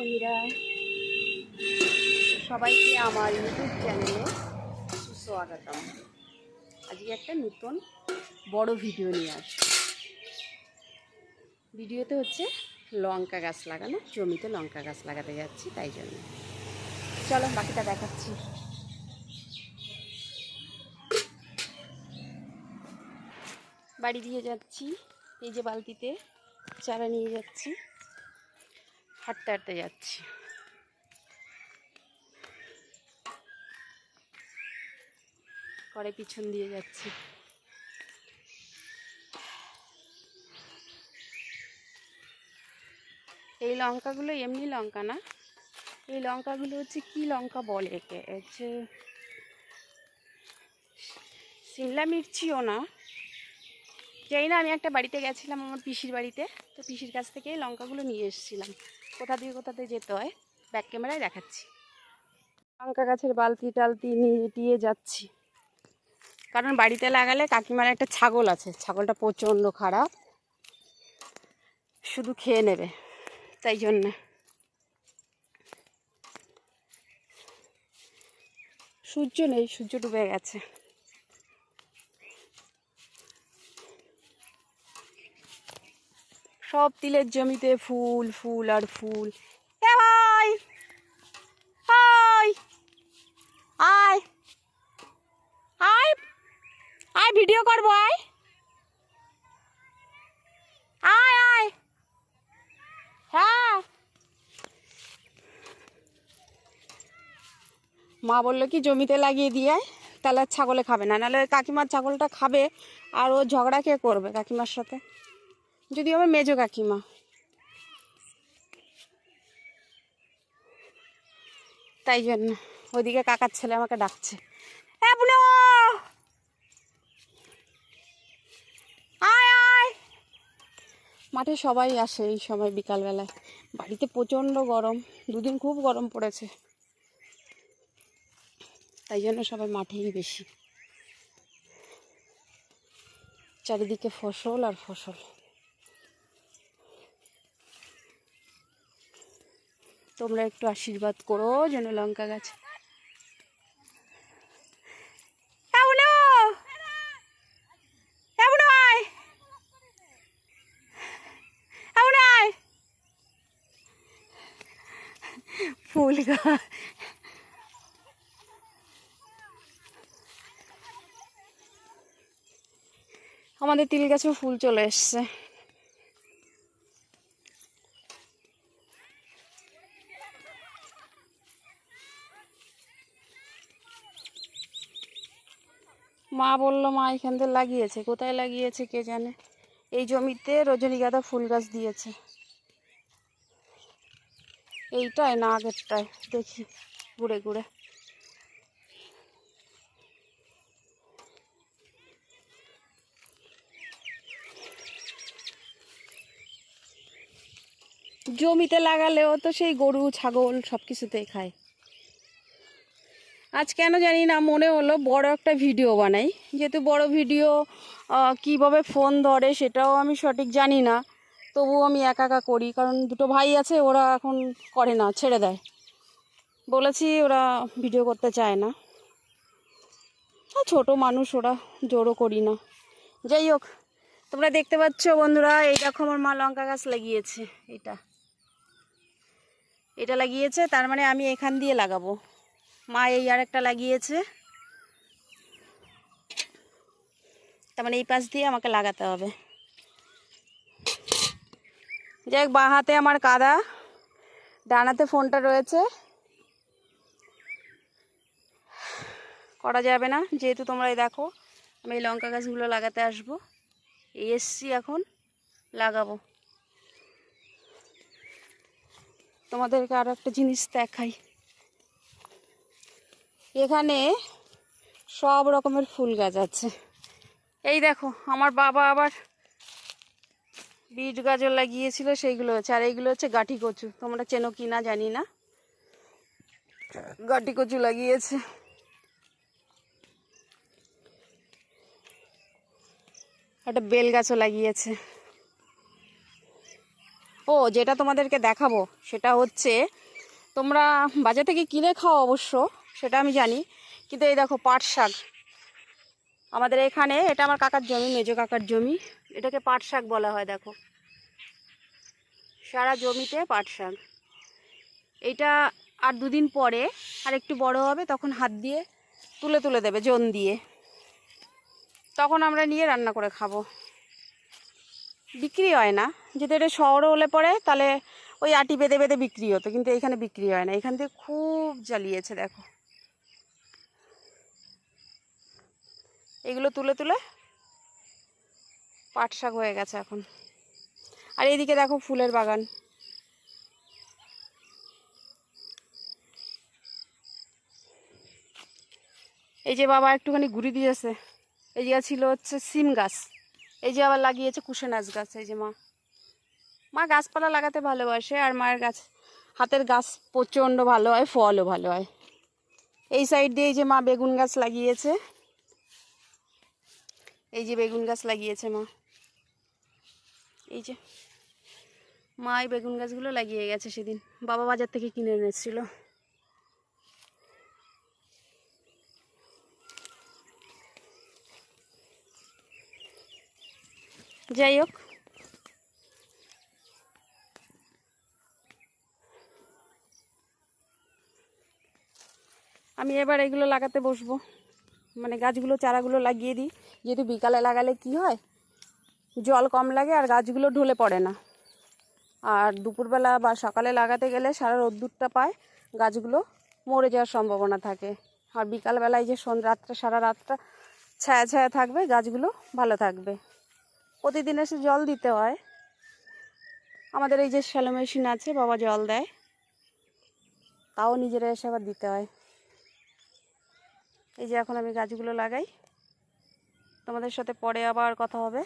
বন্ধুরা সবাইকে আমার ইউটিউব চ্যানেলে সুস্বাগতম আজকে একটা নতুন বড় ভিডিও নিয়ে আসছি ভিডিওতে হচ্ছে লঙ্কা গাছ লাগানো জমিতে লঙ্কা গাছ লাগাতে যাচ্ছি তাই জন্য চলো বাকিটা দেখাচ্ছি বাড়ি দিয়ে যাচ্ছি এই যে বালতিতে চারা নিয়ে যাচ্ছি হাঁটতে হাঁটতে যাচ্ছি। করে পিছন দিয়ে যাচ্ছি। এই লঙ্কাগুলো এমনি লঙ্কা না, এই লঙ্কাগুলো হচ্ছে কি লঙ্কা বলে একে? হচ্ছে সিমলা মির্চিও না। জানি না, আমি একটা বাড়িতে গেছিলাম, আমার পিসির বাড়িতে। তো পিসির কাছ থেকে এই লঙ্কাগুলো নিয়ে এসেছিলাম। কোথা দিয়ে কোথাতে যেতে হয় ব্যাক ক্যামেরায় দেখাচ্ছি। লঙ্কা গাছের বালতি টালতি নিয়ে যাচ্ছি। কারণ বাড়িতে লাগালে কাকিমার একটা ছাগল আছে ছাগলটা প্রচণ্ড খারাপ শুধু খেয়ে নেবে তাই জন্যে। সূর্য নেই সূর্য ডুবে গেছে। সব তিলের জমিতে ফুল ফুল আর ফুল। এ ভাই! হাই আয়! আয়! আয়, ভিডিও করব, আয়! আয় আয়! হ্যাঁ! মা বলল কি, জমিতে লাগিয়ে দিয়ে আয়, তাহলে ছাগলে খাবে না। নাহলে কাকিমার ছাগলটা খাবে, আর ও ঝগড়া কে করবে কাকিমার সাথে? যদি আমার মেজো কাকিমা। তাই জন্য ওইদিকে কাকার ছেলে আমাকে ডাকছে। মাঠে সবাই আসে এই সময় বিকালবেলায়। বাড়িতে প্রচণ্ড গরম, দুদিন খুব গরম পড়েছে। তাই জন্য সবাই মাঠেই বেশি। চারিদিকে ফসল আর ফসল। তোমরা একটু আশীর্বাদ করো যেন লঙ্কা গাছ। ফুল গাছ। আমাদের তিল গাছেও ফুল চলে এসছে। মা বলল, মা, এখান থেকে লাগিয়েছে। কোথায় লাগিয়েছে কে জানে? এই জমিতে রজনীগন্ধা ফুল গাছ দিয়েছে। এইটাই না আগেরটায় দেখি, ঘুরে ঘুরে। জমিতে লাগালেও তো সেই গরু, ছাগল সব কিছুতেই খায়। আজ কেন জানি না, মনে হলো বড় একটা ভিডিও বানাই। যেহেতু বড় ভিডিও কীভাবে ফোন ধরে সেটাও আমি সঠিক জানি না। তবুও আমি একা একা করি, কারণ দুটো ভাই আছে, ওরা এখন করে না, ছেড়ে দেয়। বলেছি ওরা ভিডিও করতে চায় না। ছোট মানুষ, ওরা জোরও করি না। যাই হোক, তোমরা দেখতে পাচ্ছ বন্ধুরা, এই দেখো আমার মা লঙ্কা গাছ লাগিয়েছে, এটা। এটা লাগিয়েছে, তার মানে আমি এখান দিয়ে লাগাবো। মা এই আর একটা লাগিয়েছে। তার মানে এই পাশ দিয়ে আমাকে লাগাতে হবে। যাই হোক হাতে আমার কাদা ডানাতে ফোনটা রয়েছে। করা যাবে না, যেহেতু তোমরা এই দেখো, আমি এই লঙ্কা গাছগুলো লাগাতে আসব। এই এসছি এখন, লাগাবো। তোমাদেরকে আরও একটা জিনিস দেখাই। এখানে সব রকমের ফুল গাছ আছে। এই দেখো, আমার বাবা আবার বিট গাজর লাগিয়েছিল, সেইগুলো হচ্ছে। আর এইগুলো হচ্ছে গাঠি কচু। তোমরা চেনো কি না জানি না। গাঠি কচু লাগিয়েছে। একটা বেল গাছও লাগিয়েছে। ও, যেটা তোমাদেরকে দেখাবো, সেটা হচ্ছে তোমরা বাজার থেকে কিনে খাও অবশ্য। সেটা আমি জানি। কিন্তু এই দেখো পাট শাক। আমাদের এখানে এটা আমার কাকার জমি, মেজো কাকার জমি। এটাকে পাট শাক বলা হয়, দেখো। সারা জমিতে পাট শাক। এইটা আর দুদিন পরে আর একটু বড় হবে, তখন হাত দিয়ে তুলে তুলে দেবে, জন দিয়ে। তখন আমরা নিয়ে রান্না করে খাব। বিক্রি হয় না। যদি এটা শহরে হলে পরে, তাহলে ওই আটি বেঁধে বেঁধে বিক্রি হতো, কিন্তু এখানে বিক্রি হয় না। এখান থেকে খুব জ্বালিয়েছে, দেখো। এগুলো তুলে তুলে পাট শাক হয়ে গেছে এখন। আর এইদিকে দেখো ফুলের বাগান। এই যে বাবা একটুখানি ঘুরি দিয়েছে। এই যে ছিল হচ্ছে সিম গাছ। এই যে আবার লাগিয়েছে কুশেনাচ গাছ, এই যে মা। মা গাছপালা লাগাতে ভালোবাসে আর মায়ের গাছ, হাতের গাছ প্রচণ্ড ভালো হয়, ফলও ভালো হয়। এই সাইড দিয়ে এই যে মা বেগুন গাছ লাগিয়েছে। এই যে বেগুন গাছ লাগিয়েছে মা। এই যে মা এই বেগুন গাছগুলো লাগিয়ে গেছে সেদিন। বাবা বাজার থেকে কিনে এনেছিল। যাই হোক। আমি এবার এগুলো লাগাতে বসবো। মানে গাছগুলো, চারাগুলো লাগিয়ে দিই। যেহেতু বিকালে লাগালে কি হয়? জল কম লাগে আর গাছগুলো ঢলে পড়ে না। আর দুপুরবেলা বা সকালে লাগাতে গেলে সারা রোদ্দুরটা পায়, গাছগুলো মরে যাওয়ার সম্ভাবনা থাকে। আর বিকালবেলায় যে সন্ধ্যা রাতটা সারা রাতটা ছায়া ছায়া থাকবে, গাছগুলো ভালো থাকবে। প্রতিদিন এসে জল দিতে হয়। আমাদের এই যে শ্যালো মেশিন আছে, বাবা জল দেয়। তাও নিজেরা এসে আবার দিতে হয়। এই যে এখন আমি গাছগুলো লাগাই। তোমাদের সাথে পরে আবার কথা হবে।